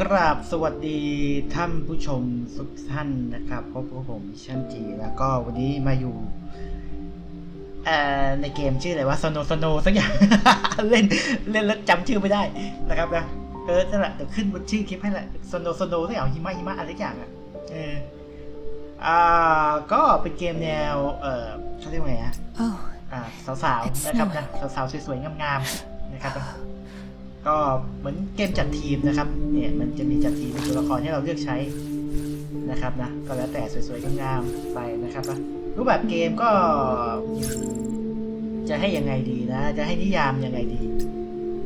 กราบสวัสดีท่านผู้ชมทุกท่านนะครับพบกับผมชันจีแล้วก็วันนี้มาอยู่เอ่อในเกมชื่ออะไรวะสโนสโนสักอย่าง เล่นเล่นแล้วจำชื่อไม่ได้นะครับนะเออนั่นแหละเดี๋ยวขึ้นบนชื่อคลิปให้แหละสโนสโนสักอย่างหิมะหิมะอะไรสักอย่างอะเอออ่าก็เป็นเกมแนว เออเขาเรียกว่าไงอะ Oh, อ่าสาวๆนะครับนะสาวๆสวยๆงามๆนะครับ ก็เหมือนเกมจัดทีมนะครับเนี่ยมันจะมีจัดทีมเป็นตัวละครที่เราเลือกใช้นะครับนะก็แล้วแต่สวยๆงามๆไปนะครับนะรูปแบบเกมก็ จะให้ยังไงดีนะ จะให้นิยามยังไงดี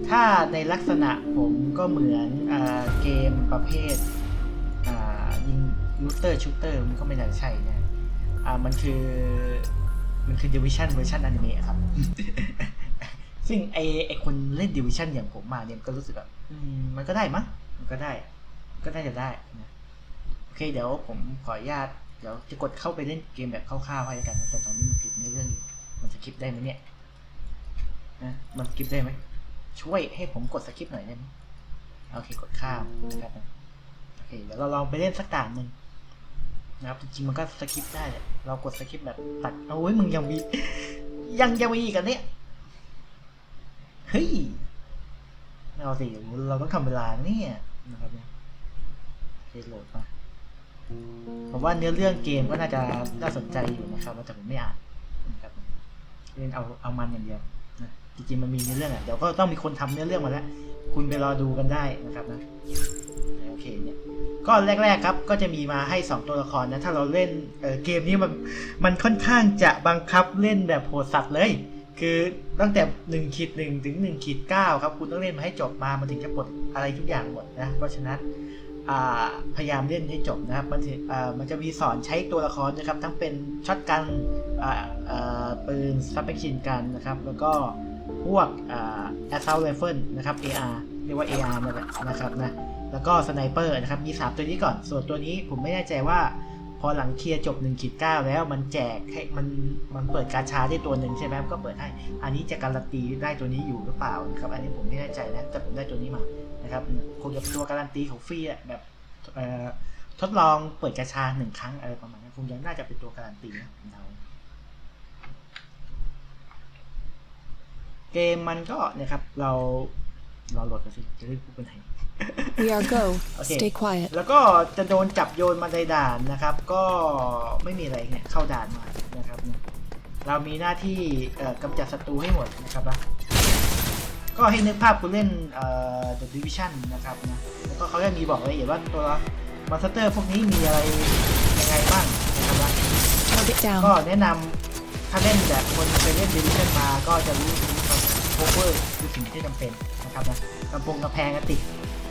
ถ้าในลักษณะผมก็เหมือนอเกมประเภทยิงลูเตอร์ชูเตอร์มันก็ไม่น่าใช่นะมันคือ มันคือดิวิชั่นเวอร์ชันอนิเมะครับ ซึ่งไอไอคนเล่นดิวิชั่นอย่างผมมาเนี่ยก็รู้สึกแบบมันก็ได้มั้งมันก็ได้ ก็น่าจะได้นะโอเค เดี๋ยวผมขออนุญาตเดี๋ยวจะกดเข้าไปเล่นเกมแบบคร่าวๆให้กันแต่ตอนนี้มันติดในเรื่องอยู่มันจะคลิปได้ไหมเนี่ยนะมันสคลิปได้ไหมช่วยให้ผมกดสคริปหน่อยได้ไหมโอเคกดข้ามนะครับโอเคเดี๋ยวเราลองไปเล่นสักด่านหนึ่งนะครับจริงๆมันก็สคริปได้แหละเรากดสคริปแบบตัดโอ้ยมึงยังมียังยังมีอีกอันเนี้ย เฮ้ยเอาสิเราต้องทำเวลาเนี่ยนะครับเนี่ยเพจโหลดมาผมว่าเนื้อเรื่องเกมก็น่าจะน่าสนใจอยู่นะครับแต่ผมไม่อ่านนะครับเล่นเอาเอามันอย่างเดียวนะจริงๆมันมีเนื้อเรื่องอะเดี๋ยวก็ต้องมีคนทำเนื้อเรื่องมาแล้ว คุณไปรอดูกันได้นะครับนะโอเคเนี่ยก็แรก ๆครับก็จะมีมาให้ 2 ตัวละครนะถ้าเราเล่นเเกมนี้มันมันค่อนข้างจะบังคับเล่นแบบโหดสัตว์เลย คือตั้งแต่1ขีดหนึ่งถึง1ขีดเก้าครับ คุณต้องเล่นมาให้จบมา มันถึงจะปลดอะไรทุกอย่างหมดนะ เพราะฉะนั้นพยายามเล่นให้จบนะครับ มันมันจะมีสอนใช้ตัวละครนะครับ ทั้งเป็นช็อตกันอ่าอ่าปืนซับเปชินกันนะครับ แล้วก็พวกอ่า assault rifle นะครับ AR เรียกว่า AR นั่นแหละนะครับนะ แล้วก็สไนเปอร์นะครับ มี 3 ตัวนี้ก่อน ส่วนตัวนี้ผมไม่แน่ใจว่า พอหลังเคลียร์จบ1ขีด9แล้วมันแจกให้มันมันเปิดกาชาได้ตัวหนึ่งใช่ไหมก็เปิดให้อันนี้จะการันตีได้ตัวนี้อยู่หรือเปล่านะครับ อันนี้ผมไม่แน่ใจนะแต่ผมได้ตัวนี้มานะครับคงจะเป็นตัวการันตีของฟรีอะแบบเอ่อทดลองเปิดกระชาหนึ่งครั้งอะไรประมาณนั้นคงยังน่าจะเป็นตัวการันตีนะผมเดาเกมมันก็เนี่ยครับเรา ราโหลดกันสิ จะได้พูดเป็นไง we are go. Okay. Stay quiet. แล้วก็จะโดนจับโยนมาในด่านนะครับ ก็ไม่มีอะไรเนี่ยเข้าด่านมานะครับเรามีหน้าที่เอ่อกำจัดศัตรูให้หมดนะครับนะก็ให้นึกภาพคุณเล่นเอ่อ The Division นะครับนะแล้วก็เขาจะมีบอกรายละเอียดว่าตัวมอนสเตอร์พวกนี้มีอะไรยังไงบ้างนะครับนะ Target ก็ down. แนะนำถ้าเล่นแบบคนเคยเล่น Division มาก็จะรู้ว่าโคเวอร์คือสิ่งที่จำเป็น นะครับนะกำปงกระแพงกระติด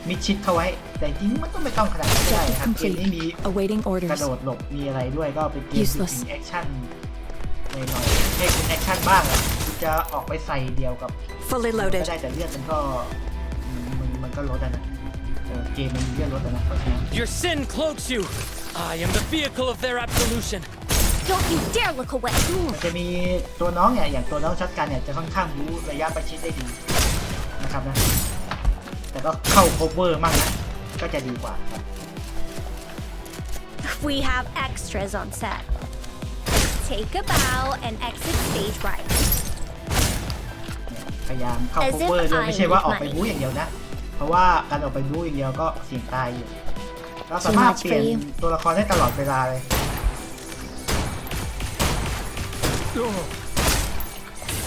มิดชิดเข้าไว้ แต่จริงมันก็ไม่ต้องขนาดนั้นก็ได้นะครับเกมนี้มี Awaiting กระ orders. โดดหลบมีอะไรด้วยก็เป็นเกมที่ Useless มีแอคชั่นหน่อยๆให้คุณแอคชั่นบ้างอะคุณจะออกไปใส่เดียวกับ Fully ก็ loaded. ได้แต่เลือดมันก็มันมันก็ลดอะนะเออเกมมันมีเลือดลดอะนะเพราะฉะนั้น Your sin cloaks you. I am the vehicle of their absolution. Don't you dare look away! มันจะมีตัวน้องเนี่ยอย่างตัวน้องช็อตกันเนี่ยจะค่อนข้างรู้ระยะประชิดได้ดี นะครับนะ แต่ก็เข้า cover มากนะ ก็จะดีกว่าครับ We have extras on set. Take a bow and exit stage right. พยายามเข้า As if cover ด้วย I ไม่ใช่ว่า need ออกไป money บู๊อย่างเดียวนะ เพราะว่าการออกไปบู๊อย่างเดียวก็เสี่ยงตายอยู่ เราสามารถ much เปลี่ยน for you ตัวละครได้ตลอดเวลาเลย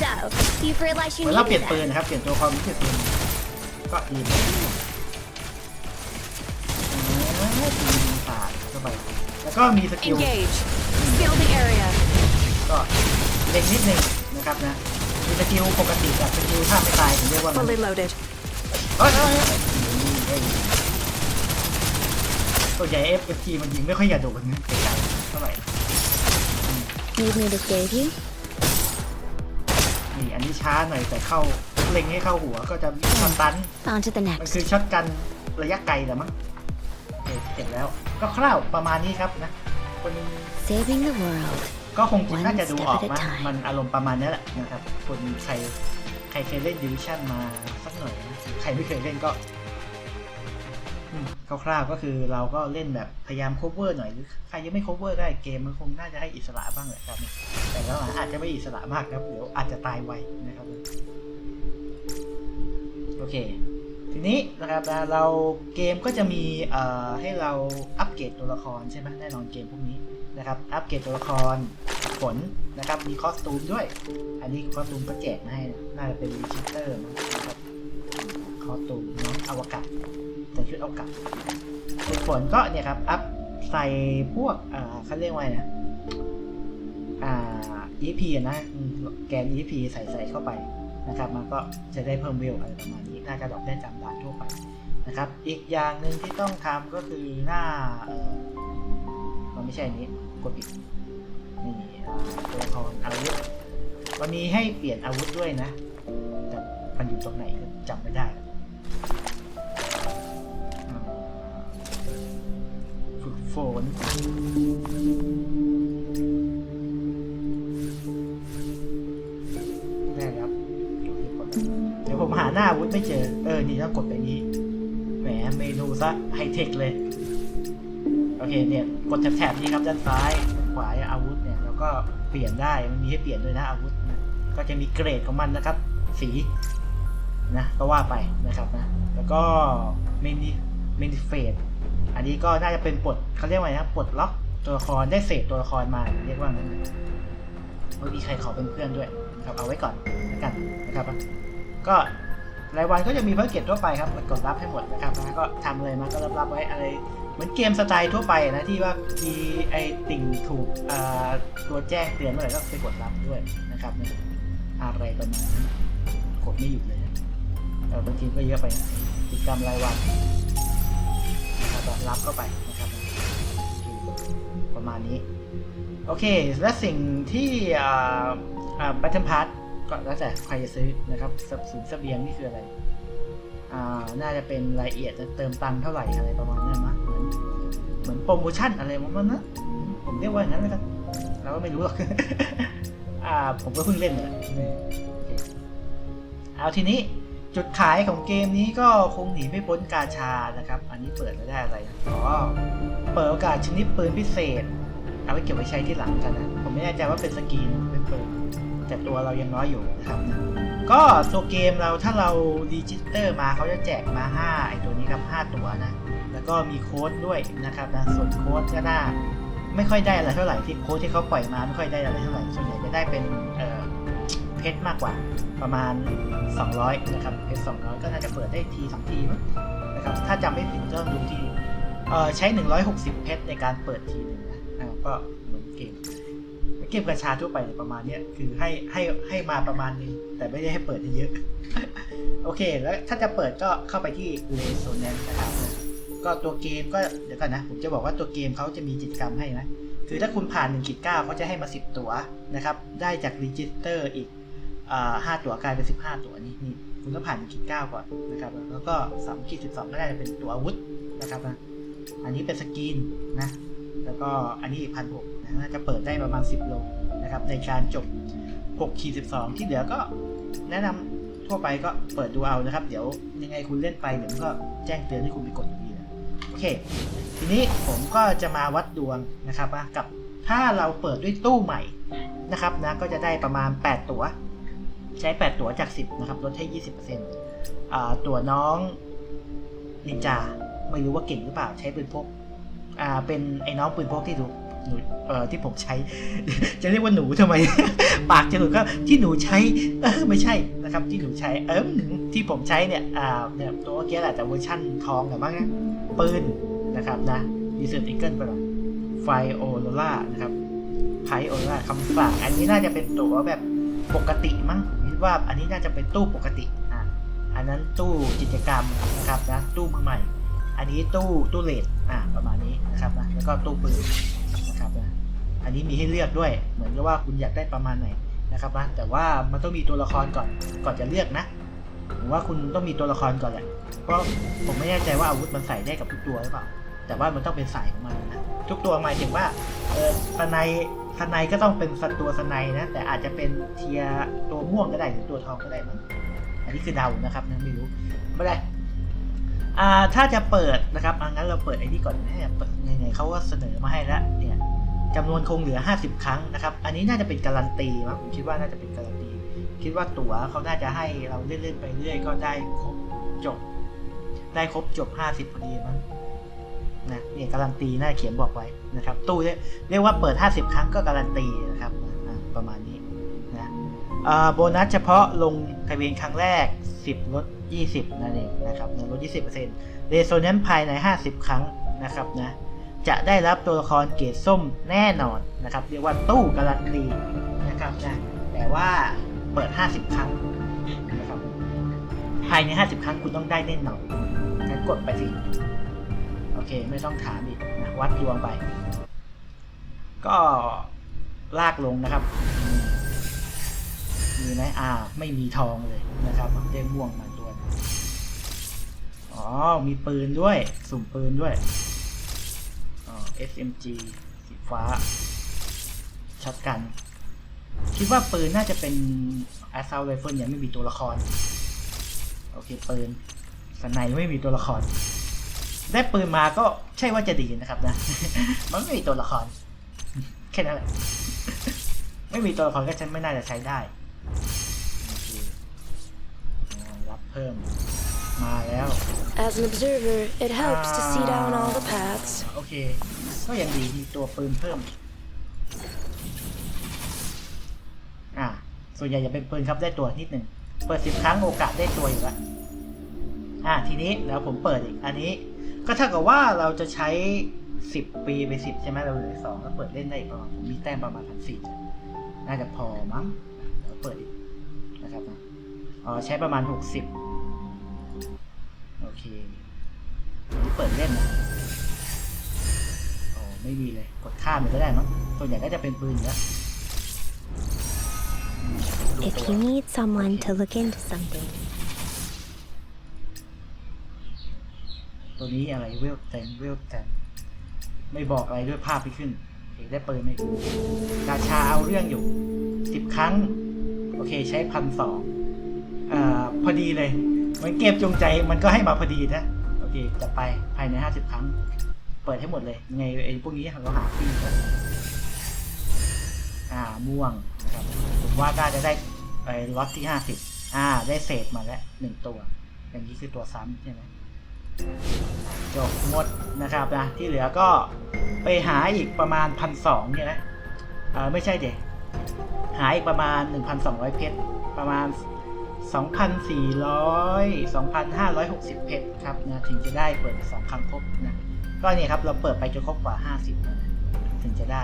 So, you've realized เห you มือนเรา needed เปลี่ยนปืน that. นะครับ เปลี่ยนตัวละครเปลี่ยนปืนก็ดีเหมือนกันอ่ายิงตาดเข้าไปแล้วก็มีสกิล Engage. Scale the area. ก็เล็งนิดนึงนะครับนะมีสกิลปกติกับสกิลท่าไม่ตายผมเรียกว่ามัน Fully loaded. เฮ้ยเฮ้ยเฮ้ยตัวใหญ่ FFG มันยิงไม่ค่อยอยากโดดนะไกลๆเท่าไหร่ Need me to save you? นี่อันนี้ช้าหน่อยแต่เข้าเล็งให้เข้าหัวก็จะมีสตัน On to the มัน next. คือช็อตกันระยะไกลแหละมั้งโอเคเสร็จแล้วก็คร่าวประมาณนี้ครับนะคน Saving the world. ก็คงจะน่าจะดูออก One step นะ at a time มันอารมณ์ประมาณนี้แหละนะครับ คนใครใครเคยเล่นดิวิชั่นมาสักหน่อยนะหรือใครไม่เคยเล่นก็อืม คร่าวๆก็คือเราก็เล่นแบบพยายาม cover หน่อยหรือใครยังไม่ cover ได้เกมมันคงน่าจะให้อิสระบ้างแหละครับ แต่แล้วอาจจะไม่อิสระมากครับเดี๋ยวอาจจะตายไวนะครับโอเค ทีนี้นะครับเราเกมก็จะมีให้เราอัปเกรดตัวละครใช่ไหมแน่นอนเกมพวกนี้นะครับอัปเกรดตัวละครผลนะครับมีคอสตูมด้วย อันนี้คอสตูมก็แจกมาให้นะน่าจะเป็นรีชิเตอร์นะครับคอสตูมน้องอวกาศ ใส่ชุดอวกาศฝึกฝนก็เนี่ยครับ อัพใส่พวกเอ่อเขาเรียกว่าไงนะอ่า EP อะนะ แกน EP ใส่ใส่เข้าไปนะครับ มันก็จะได้เพิ่มเวลอะไรประมาณนี้ น่าจะดอกได้จำด่านทั่วไปนะครับ อีกอย่างหนึ่งที่ต้องทำก็คือหน้าเอ่อมันไม่ใช่นี้กดผิดนี่ตัวละครอาวุธวันนี้ให้เปลี่ยนอาวุธด้วยนะ แต่มันอยู่ตรงไหนก็จำไม่ได้ ฝึกฝน ได้ครับเดี๋ยวผมหาหน้าอาวุธไม่เจอ เออ นี่ต้องกดไปนี้ แหมเมนูซะไฮเทคเลย โอเค เนี่ย กดแถบๆนี้ครับด้านซ้ายด้านขวาอาวุธเนี่ย แล้วก็เปลี่ยนได้ มันมีให้เปลี่ยนด้วยนะอาวุธนะก็จะมีเกรดของมันนะครับ สีนะ ก็ว่าไปนะครับนะ แล้วก็เมนิเมนิเฟส นนี้ก็น่าจะเป็นปลดเขาเรียกว่าไงนะปลดล็อกตัวละครได้เศษตัวละครมาเรียกว่างั้นไม่มีใครขอเป็นเพื่อนด้วยครับเอาไว้ก่อนแล้วกันนะครับ ก็รายวันก็จะมีภารกิจทั่วไปครับกดรับให้หมดนะครับนะก็ทำอะไรมาก็รับรับไว้อะไรเหมือนเกมสไตล์ทั่วไปนะที่ว่ามีไอติ่งถูกตัวแจ้งเตือนเมื่อไหร่ก็ไปกดรับด้วยนะครับอะไรประมาณนั้นกดไม่หยุดเลยเออบางทีก็เยอะไปกิจกรรมรายวัน แบบรับเข้าไปนะครับประมาณนี้ โอเค และสิ่งที่อ่าอ่าบัตเทิลพาร์ทก็แล้วแต่ใครจะซื้อนะครับสับสินเสบียงนี่คืออะไรอ่าน่าจะเป็นรายละเอียดจะเติมตังค์เท่าไหร่อะไรประมาณนั้นมั้งเหมือนเหมือนโปรโมชั่นอะไรประมาณนั้นนะผมเรียกว่าอย่างนั้นเลยกันเราก็ไม่รู้หรอกอ่าผมก็เพิ่งเล่นเนี่ยเอาทีนี้ จุดขายของเกมนี้ก็คงหนีไม่พ้นกาชานะครับ อันนี้เปิดแล้วได้อะไรอ๋อเปิดโอกาสชนิดปืนพิเศษ เอาไว้เก็บไว้ใช้ที่หลังกันนะ ผมไม่แน่ใจว่าเป็นสกรีนหรือเป็นปืนแต่ตัวเรายังน้อยอยู่นะครับ ก็ตัวเกมเราถ้าเราดีจิสเตอร์มาเขาจะแจกมา 5 ไอตัวนี้ครับ 5 ตัวนะ แล้วก็มีโค้ดด้วยนะครับนะ ส่วนโค้ดก็น่าไม่ค่อยได้อะไรเท่าไหร่ที่โค้ดที่เขาปล่อยมาไม่ค่อยได้อะไรเท่าไหร่ ส่วนใหญ่จะได้เป็นเอ่อ เพชรมากกว่าประมาณ 200 นะครับ เพชร 200 ก็น่าจะเปิดได้ทีสองทีมั้งนะครับ ถ้าจำไม่ผิดก็ต้องดูที่เอ่อใช้ 160 เพชรในการเปิดทีหนึงนะอ่าก็เหมือนเกมเกมกระชาทั่วไปประมาณเนี้ยคือให้ให้ให้มาประมาณนึงแต่ไม่ได้ให้เปิดเยอะ โอเค แล้วถ้าจะเปิดก็เข้าไปที่เลโซนนนนะครับ ก็ตัวเกมก็เดี๋ยวก่อนนะ ผมจะบอกว่าตัวเกมเขาจะมีกิจกรรมให้นะ คือถ้าคุณผ่าน1ขีด9เขาจะให้มา 10 ตัวนะครับ ได้จากรีจิสเตอร์อีก อ่าตัวกลายเป็น15ตั๋วนี่นี่คุณต้องผ่านขีด9ก่อนนะครับแล้วก็3ขีด12ก็ได้เป็นตัวอาวุธนะครับนะอันนี้เป็นสกรีนนะแล้วก็อันนี้อีกพันหกนะจะเปิดได้ประมาณ10โลนะครับในการจบ6ขีด12ที่เหลือก็แนะนำทั่วไปก็เปิดดูเอานะครับ เดี๋ยวยังไงคุณเล่นไปเดี๋ยวมันก็แจ้งเตือนให้คุณไปกดอยู่ดีนะโอเค ทีนี้ผมก็จะมาวัดดวงนะครับนะกับถ้าเราเปิดด้วยตู้ใหม่นะครับนะก็จะได้ประมาณ 8 ตัว ใช้ 8 ตั๋วจาก 10 นะครับ ลดให้ 20%อ่าตั๋วน้องนินจา ไม่รู้ว่าเก่งหรือเปล่า ใช้ปืนพก อ่า เป็นไอ้น้องปืนพกที่ถูกหนูเอ่อที่ผมใช้ จะเรียกว่าหนูทำไม ปากจะหลุดก็ที่หนูใช้ เออไม่ใช่นะครับที่หนูใช้เออที่ผมใช้เนี่ยอ่าเนี่ยตัวเมื่อกี้แหละแต่เวอร์ชั่นทองแต่บ้างนะปืนนะครับนะดีเซอร์ติเกิลไปหรอไฟโอโรล่านะครับไพโอโรล่าคำสั่งอันนี้น่าจะเป็นตัวแบบปกติมั้ง ว่าอันนี้น่าจะเป็นตู้ปกติอะอันนั้นตู้กิจกรรมนะครับนะตู้มือใหม่ อันนี้ตู้ตู้เลดอะประมาณนี้นะครับนะแล้วก็ตู้ปืนนะครับนะอันนี้มีให้เลือกด้วย เหมือนกับว่าคุณอยากได้ประมาณไหนนะครับนะแต่ว่ามันต้องมีตัวละครก่อนก่อนจะเลือกนะผมว่าคุณต้องมีตัวละครก่อนแหละเพราะผมไม่แน่ใจว่าอาวุธมันใส่ได้กับทุกตัวหรือเปล่า แต่ว่ามันต้องเป็นสายของมันนะทุกตัวหมายถึงว่าเออสไนสไนก็ต้องเป็นสัตว์ตัวสไนนะ แต่อาจจะเป็นเทียตัวม่วงก็ได้หรือตัวทองก็ได้มั้งอันนี้คือเดานะครับนะไม่รู้ไม่ได้อ่าถ้าจะเปิดนะครับงั้นเราเปิดไอ้นี่ก่อนแม่เปิดไหนๆเขาก็เสนอมาให้แล้วเนี่ยจำนวนคงเหลือ 50 ครั้งนะครับ อันนี้น่าจะเป็นการันตีมั้งผมคิดว่าน่าจะเป็นการันตี คิดว่าตั๋วเขาน่าจะให้เราเล่นๆไปเรื่อยก็ได้ครบจบ ได้ครบจบ 50พอดีมั้ง นะเนี่ยการันตีน่าเขียนบอกไว้นะครับ ตู้เรียกเรียกว่าเปิด 50 ครั้งก็การันตีนะครับประมาณนี้นะโบนัสเฉพาะลงทะเบียนครั้งแรก 10ลด20 นั่นเองนะครับลด 20%เรโซเนนภายใน 50 ครั้งนะครับนะจะได้รับตัวละครเกรดส้มแน่นอนนะครับ เรียกว่าตู้การันตีนะครับนะแต่ว่าเปิด 50 ครั้งนะครับภายใน 50 ครั้งคุณต้องได้แน่นอนงั้นกดไปสิ โอเค ไม่ต้องถามอีกนะวัดดวงไป ก็ลากลงนะครับ มีไหมอ่า ไม่มีทองเลยนะครับได้ม่วงมาตัวอ๋อ มีปืนด้วย สุ่มปืนด้วยอ๋อ SMG สีฟ้าช็อตกัน คิดว่าปืนน่าจะเป็น Assault Rifle ยังไม่มีตัวละคร โอเค ปืนสไนไม่มีตัวละคร ได้ปืนมาก็ใช่ว่าจะดีนะครับนะ มันไม่มีตัวละคร แค่นั้นแหละ ไม่มีตัวละครก็ฉันไม่น่าจะใช้ได้โอเคอ่ารับเพิ่มมาแล้ว As an observer, it helps to see down all the paths. โอเค ก็ยังดีมีตัวปืนเพิ่ม อ่า ส่วนใหญ่จะเป็นปืนครับได้ตัวนิดหนึ่ง เปิดสิบครั้งโอกาสได้ตัวอยู่แล้วอ่า ทีนี้แล้วผมเปิดอีก อันนี้ ก็เท่ากับว่าเราจะใช้สิบปีไปสิบใช่ไหมเราเหลือสองก็เปิดเล่นได้อีกประมาณผมมีแต้มประมาณพันสี่น่าจะพอมั้งเดี๋ยวเปิดอีกนะครับนะอ๋อใช้ประมาณหกสิบโอเคนนี้เปิดเล่นนะโอ้ไม่มีเลยกดข้ามเลยก็ได้มั้งส่วนใหญ่ก็จะเป็นปืนอยู่แล้ว If you need someone to look into something, ตัวนี้อะไรเวลเต็มเวลเต็มไม่บอกอะไรด้วยภาพที่ขึ้นเห็นได้เปืนไหมราชาเอาเรื่องอยู่สิบครั้ง โอเคใช้พันสองอ่าพอดีเลยเหมือนเกมจงใจมันก็ให้มาพอดีนะโอเคจัดไปภายในห้าสิบครั้ง เปิดให้หมดเลยไงไอ้พวกนี้เราหาฟรีนะอ่าม่วงนะครับผมว่าก็จะได้ไอ้ล็อตที่ห้าสิบอ่า ได้เศษมาแล้วหนึ่งตัว อย่างนี้คือตัวซ้ำใช่ไหม จบหมดนะครับนะที่เหลือก็ไปหาอีกประมาณพันสองเนี่ยนะเออไม่ใช่เด็กหาอีกประมาณ 1,200 เพชรประมาณ 2,400 2,560 เพชรครับนะถึงจะได้เปิดสองครั้งครบนะก็เนี่ยครับเราเปิดไปจนครบกว่า 50นะถึงจะได้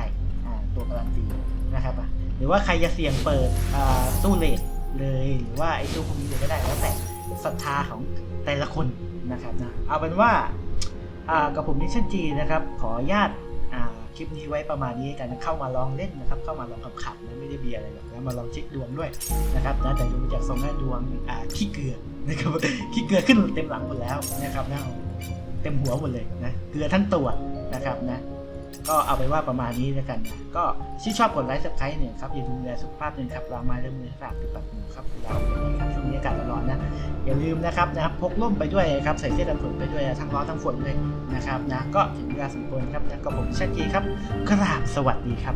ตัวการันตีนะครับอะหรือว่าใครจะเสี่ยงเปิดตู้เลทเลยหรือว่าไอ้ตู้พวกนี้เลยก็ได้แล้วแต่ศรัทธาของแต่ละคน นะครับนะเอาเป็นว่ากับผมนิชชั่นจีนะครับ ขออนุญาตคลิปนี้ไว้ประมาณนี้กันเข้ามาลองเล่นนะครับ เข้ามาลองขับๆนะไม่ได้เบียร์อะไรหรอกนะมาลองเช็คดวงด้วยนะครับนะแต่ดูจากทรงแล้วดวงขี้เกลือนะครับขี้เกลือขึ้นเต็มหลังหมดแล้วนะครับนะเต็มหัวหมดเลยนะเกลือทั้งตัวนะครับนะ ก็เอาไปว่าประมาณนี้แล้วกันนะ ก็ที่ชอบกดไลค์สับสไครต์หนึ่งครับอย่าลืมดูแลสุขภาพหนึ่งครับล้างไม้เรื่องมือฝากติดปัดหนึ่งครับเราครับช่วงนี้อากาศร้อนนะ อย่าลืมนะครับนะครับพกร่มไปด้วยครับใส่เสื้อกันฝนไปด้วยทั้งร้อนทั้งฝนเลยนะครับนะก็ถึงเวลาสมควรครับนะก็ผมชัดจีครับกราบสวัสดีครับ